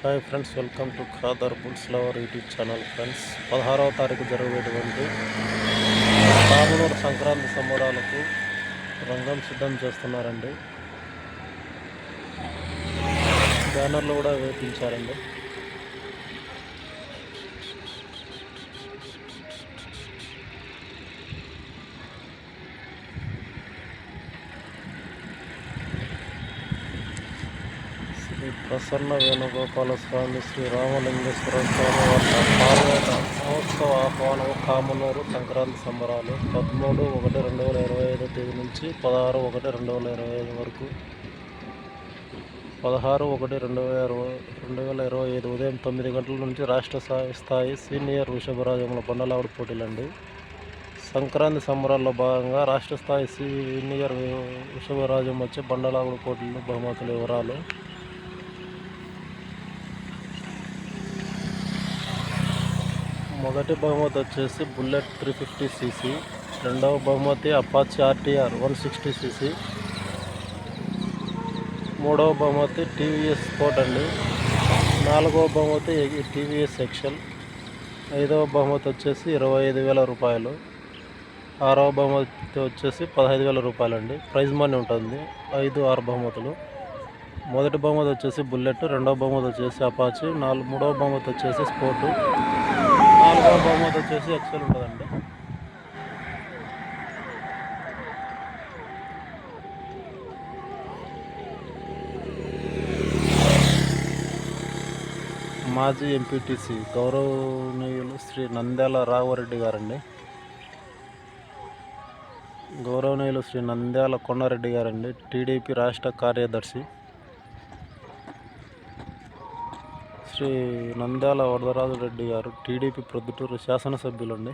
Hi friends welcome to Khadar bulls lover YouTube channel friends పదహారవ తారీఖు జరిగేటువంటి రామునూరు సంక్రాంతి సంబరాలకు రంగం సిద్ధం చేస్తున్నారండి. బ్యానర్లు కూడా వేపించారండి. శ్రీ ప్రసన్న వేణుగోపాల స్వామి శ్రీ రామలింగేశ్వర స్వామి వారి పార్వేట మహోత్సవ ఆహ్వానం కామనూరు సంక్రాంతి సంబరాలు పదమూడు ఒకటి రెండు వేల ఇరవై ఐదో తేదీ నుంచి పదహారు ఒకటి రెండు వేల ఇరవై ఐదు వరకు. పదహారు ఒకటి రెండు వేల ఇరవై రెండు వేల ఇరవై ఐదు ఉదయం తొమ్మిది గంటల నుంచి రాష్ట్ర స్థాయి స్థాయి సీనియర్ వృషభరాజముల బండలావుడు పోటీలండి. సంక్రాంతి సంబరాల్లో భాగంగా రాష్ట్ర స్థాయి సీనియర్ వృషభరాజం వచ్చే బండలావుడు పోటీలు బహుమతుల వివరాలు మొదటి బహుమతి వచ్చేసి బుల్లెట్ త్రీ ఫిఫ్టీ సీసీ. రెండవ బహుమతి Apache RTR one sixty cc. మూడవ బహుమతి టీవీఎస్ స్పోర్ట్ అండి. నాలుగవ బహుమతి టీవీఎస్ ఎక్షల్ ఐదవ బహుమతి వచ్చేసి ఇరవై ఐదు వేల రూపాయలు. ఆరవ బహుమతి వచ్చేసి పదహైదు వేల రూపాయలు అండి ప్రైజ్ మనీ ఉంటుంది. ఐదు ఆరు బహుమతులు. మొదటి బహుమతి వచ్చేసి బుల్లెట్. రెండవ బహుమతి వచ్చేసి అపాచి. నాలుగు మూడవ బహుమతి వచ్చేసి స్పోర్టు. నాలుగవ బహుమతి వచ్చేసి ఎక్సెల్ ఉంటుందండి. మాజీ ఎంపీటీసీ గౌరవనీయులు శ్రీ నంద్యాల రాఘవరెడ్డి గారండి. గౌరవనీయులు శ్రీ నంద్యాల కొండారెడ్డి గారండి టీడీపీ రాష్ట్ర కార్యదర్శి. శ్రీ నంద్యాల వరదరాజు రెడ్డి గారు టీడీపీ ప్రొద్దుటూరు శాసనసభ్యులండి.